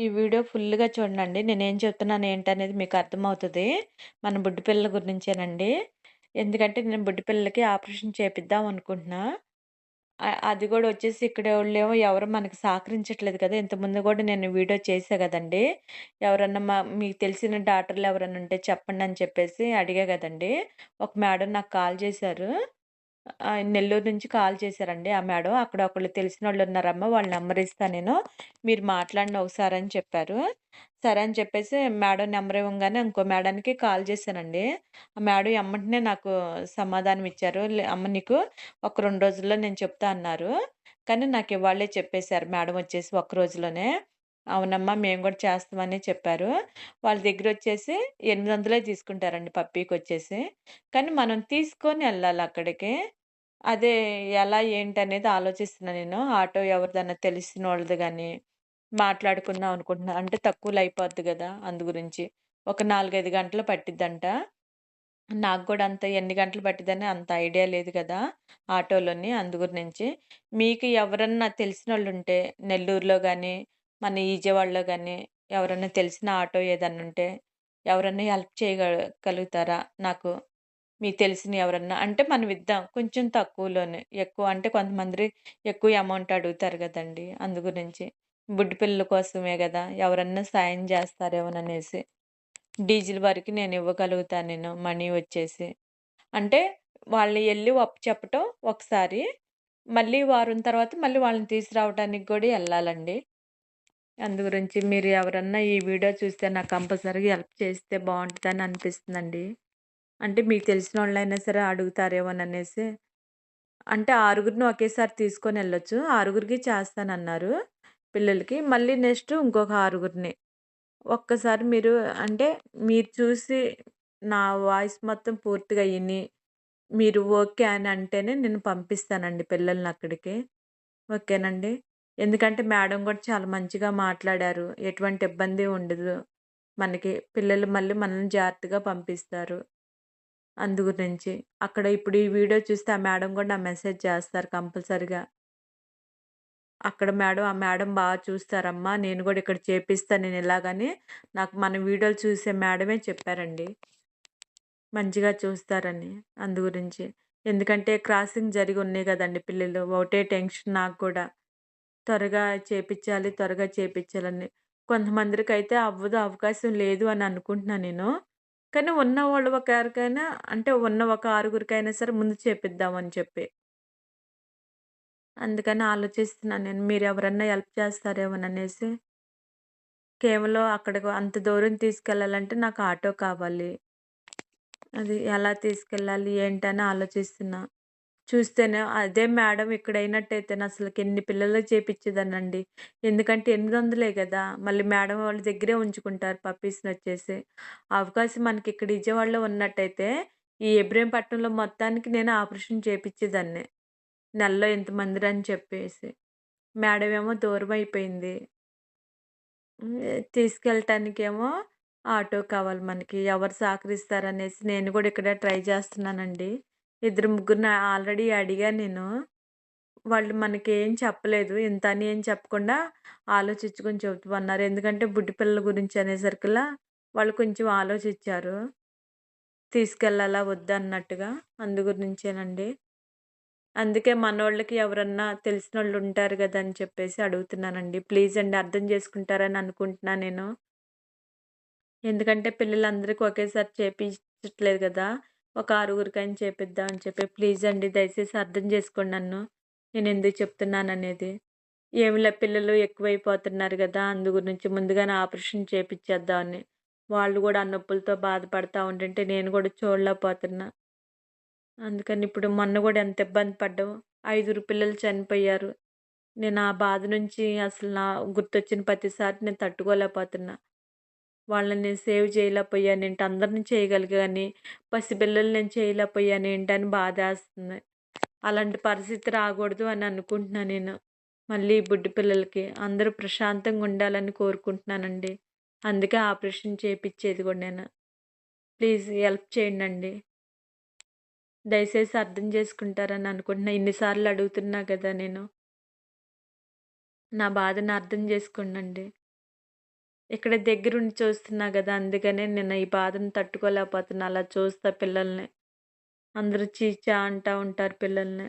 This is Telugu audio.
ఈ వీడియో ఫుల్‌గా చూడండి. నేనేం చెప్తున్నాను ఏంటనేది మీకు అర్థమవుతుంది మన బుడ్డి పిల్లల గురించేనండి. ఎందుకంటే నేను బుడ్డి పిల్లలకి ఆపరేషన్ చేపిద్దాం అనుకుంటున్నా. అది కూడా వచ్చేసి ఇక్కడోళ్ళేమో ఎవరు మనకు సహకరించట్లేదు కదా! ఇంతకుముందు కూడా నేను వీడియో చేశా కదండి ఎవరన్నా మా మీకు తెలిసిన డాక్టర్లు ఎవరన్నా ఉంటే చెప్పండి అని చెప్పేసి అడిగా కదండి ఒక మేడం నాకు కాల్ చేశారు. నెల్లూరు నుంచి కాల్ చేశారండి ఆ మేడం. అక్కడ ఒకళ్ళు తెలిసినోళ్ళున్నారమ్మా వాళ్ళ నంబర్ ఇస్తా నేను. మీరు మాట్లాడండి ఒకసారి అని చెప్పారు. సరే అని చెప్పేసి మేడం నంబర్ ఇవ్వంగానే ఇంకో మేడానికి కాల్ చేశానండి. ఆ మేడం ఎమ్మటనే నాకు సమాధానం ఇచ్చారు. లే అమ్మ నీకు ఒక 2 రోజుల్లో నేను చెప్తా అన్నారు. కానీ నాకు ఇవాళే చెప్పేశారు మేడం వచ్చేసి ఒక్క రోజులోనే. అవునమ్మా మేము కూడా చేస్తామనే చెప్పారు. వాళ్ళ దగ్గర వచ్చేసి ఎనిమిది 800 తీసుకుంటారండి పప్పీకొచ్చేసి. కానీ మనం తీసుకొని ఎళ్ళాలి అక్కడికి. అదే ఎలా ఏంటనేది ఆలోచిస్తున్నా నేను. ఆటో ఎవరిదన్నా తెలిసినోళ్ళది గాని, మాట్లాడుకుందాం అనుకుంటున్నా. అంటే తక్కువలో అయిపోద్ది గదా! అందు గురించి. ఒక 4, 5 గంటలు పట్టిద్దంట. నాకు కూడా అంత ఎన్ని గంటలు పట్టిద్దని అంత ఐడియా లేదు కదా ఆటోలోని అందు గురించి. మీకు ఎవరన్నా తెలిసినోళ్ళుంటే నెల్లూరులో గాని, మన ఈజీవాడలో కానీ ఎవరైనా తెలిసిన ఆటో ఏదన్నా ఉంటే ఎవరన్నా హెల్ప్ చేయగలుగుతారా నాకు? మీకు తెలిసిన ఎవరన్నా అంటే మనం ఇద్దాం. కొంచెం తక్కువలోనే. ఎక్కువ అంటే కొంతమంది ఎక్కువ అమౌంట్ అడుగుతారు కదండి అందు గురించి. బుడ్డి పిల్లల కోసమే కదా ఎవరన్నా సాయం జేస్తారేమోననేసి. డీజిల్ వరకు నేను ఇవ్వగలుగుతా నేను మనీ వచ్చేసి. అంటే వాళ్ళు ఒప్పు చెప్పటం ఒకసారి. మళ్ళీ వారం తర్వాత మళ్ళీ వాళ్ళని తీసుకురావడానికి కూడా వెళ్ళాలండి అందు గురించి మీరు ఎవరన్నా ఈ వీడియో చూస్తే నాకు కంపల్సరీగా హెల్ప్ చేస్తే బాగుంటుందని అనిపిస్తుందండి. అంటే మీకు తెలిసిన వాళ్ళైనా సరే అడుగుతారేమోననేసి. అంటే ఆరుగురిని ఒకేసారి తీసుకొని వెళ్ళొచ్చు ఆరుగురికి చేస్తానన్నారు పిల్లలకి. మళ్ళీ నెక్స్ట్ ఇంకొక ఆరుగురిని. ఒక్కసారి మీరు అంటే మీరు చూసి నా వాయిస్ మొత్తం పూర్తిగా ఇని, మీరు ఓకే అని అంటేనే నేను పంపిస్తానండి పిల్లల్ని అక్కడికి ఓకేనండి. ఎందుకంటే మేడం కూడా చాలా మంచిగా మాట్లాడారు. ఎటువంటి ఇబ్బంది ఉండదు. మనకి పిల్లలు మళ్ళీ మనల్ని జాగ్రత్తగా పంపిస్తారు. అందు గురించి. అక్కడ ఇప్పుడు ఈ వీడియో చూస్తే ఆ మేడం కూడా నా మెసేజ్ చేస్తారు కంపల్సరిగా అక్కడ మేడం ఆ మేడం బాగా చూస్తారమ్మా. నేను కూడా ఇక్కడ చేపిస్తా నేనిలాగని నాకు మన వీడియోలు చూసే మేడమే చెప్పారండి. మంచిగా చూస్తారని. అందు గురించి. ఎందుకంటే క్రాసింగ్ జరిగి ఉన్నాయి కదండి పిల్లలు. ఒకటే టెన్షన్ నాకు కూడా త్వరగా చేపిచ్చాలి, త్వరగా చేపిచ్చాలని. కొంతమందికైతే అవ్వదు, అవకాశం లేదు అని అనుకుంటున్నాను నేను. కానీ ఉన్న వాళ్ళు ఒకరికైనా అంటే ఉన్న ఒక ఆరుగురికైనా సరే ముందు చేపిద్దామని చెప్పి. అందుకని ఆలోచిస్తున్నాను నేను. మీరెవరన్నా హెల్ప్ చేస్తారేమోననేసి. కేవలం అక్కడికి అంత దూరం తీసుకెళ్ళాలంటే నాకు ఆటో కావాలి. అది ఎలా తీసుకెళ్ళాలి ఏంటని ఆలోచిస్తున్నా. చూస్తేనే అదే మేడం ఇక్కడైనట్టయితేనే అసలు ఎన్ని పిల్లలకి చేపించేదానండి ఎందుకంటే ఎనిమిది వందలే కదా మళ్ళీ మేడం వాళ్ళ దగ్గరే ఉంచుకుంటారు పప్పీస్ని వచ్చేసి అవకాశం మనకి ఇక్కడ విజయవాడలో ఉన్నట్టయితే ఈ ఇబ్రహీంపట్నంలో మొత్తానికి నేను ఆపరేషన్ చేపించేదాన్ని నెలలో ఇంతమందిరని చెప్పేసి. మేడం ఏమో అయిపోయింది తీసుకెళ్ళటానికి తీసుకెళ్ళటానికేమో ఆటో కావాలి మనకి. ఎవరు సహకరిస్తారనేసి నేను కూడా ఇక్కడ ట్రై చేస్తున్నానండి. ఇద్దరు ముగ్గురిని ఆల్రెడీ అడిగా నేను. వాళ్ళు మనకేం చెప్పలేదు. ఇంత అని ఏం చెప్పకుండా ఆలోచించుకొని చెబుతున్నారు ఎందుకంటే బుడ్డి పిల్లల గురించి అనేసరికల్లా వాళ్ళు కొంచెం ఆలోచించారు. తీసుకెళ్ళాలా? వద్దా? అన్నట్టుగా. అందు గురించేనండి. అందుకే మనోళ్ళకి ఎవరన్నా తెలిసిన వాళ్ళు ఉంటారు కదా అని చెప్పేసి అడుగుతున్నానండి. ప్లీజ్ అండి అర్థం చేసుకుంటారని అనుకుంటున్నా నేను. ఎందుకంటే పిల్లలందరికీ ఒకేసారి చేపించట్లేదు కదా ఒక ఆరుగురికైనా చేపిద్దాం అని చెప్పి. ప్లీజ్ అండి దయచేసి అర్థం చేసుకోండి నన్ను. నేను ఎందుకు చెప్తున్నాను అనేది ఏమిలే పిల్లలు ఎక్కువైపోతున్నారు కదా అందు గురించి ముందుగానే ఆపరేషన్ చేపిచ్చేద్దామని. వాళ్ళు కూడా ఆ నొప్పులతో బాధపడతా ఉంటుంటే నేను కూడా చూడలేకపోతున్నా. అందుకని ఇప్పుడు మొన్న కూడా ఎంత ఇబ్బంది పడ్డావు ఐదుగురు పిల్లలు చనిపోయారు. నేను ఆ బాధ నుంచి అసలు నా గుర్తొచ్చిన ప్రతిసారి నేను తట్టుకోలేకపోతున్నా. వాళ్ళని నేను సేవ్ చేయలేకపోయానేంటి, అందరిని చేయగలిగాని పసిపిల్లలు నేను చేయలేకపోయాను ఏంటి అని బాధేస్తుంది. అలాంటి పరిస్థితి రాకూడదు అని అనుకుంటున్నాను నేను. మళ్ళీ బుడ్డి పిల్లలకి. అందరూ ప్రశాంతంగా ఉండాలని కోరుకుంటున్నానండి. అందుకే ఆపరేషన్ చేపిచ్చేది కూడా నేను. ప్లీజ్ హెల్ప్ చేయండండి. దయచేసి అర్థం చేసుకుంటారని అనుకుంటున్నా. ఇన్నిసార్లు అడుగుతున్నా కదా నేను. నా బాధను అర్థం చేసుకోండండి. ఇక్కడ దగ్గరుండి చూస్తున్నా కదా అందుకనే నేను ఈ బాధను తట్టుకోలేకపోతున్నా. అలా చూస్తా పిల్లల్ని. అందరూ చీ చా ఉంటారు పిల్లల్ని.